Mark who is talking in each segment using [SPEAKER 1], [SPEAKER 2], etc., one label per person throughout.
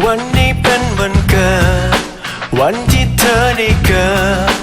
[SPEAKER 1] วันนี้เป็นวันเกิด วันที่เธอได้เกิด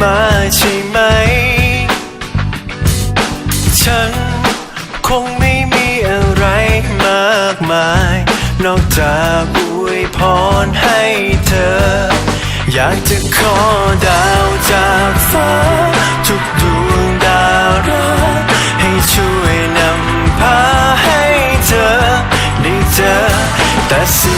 [SPEAKER 1] มาใช่ไหม ฉันคงไม่มีอะไรมากมาย นอกจากอวยพรให้เธอ อยากจะขอดาวจากฟ้า ทุกดวงดาวราให้ช่วยนำพาให้เธอได้เจอแต่สิ่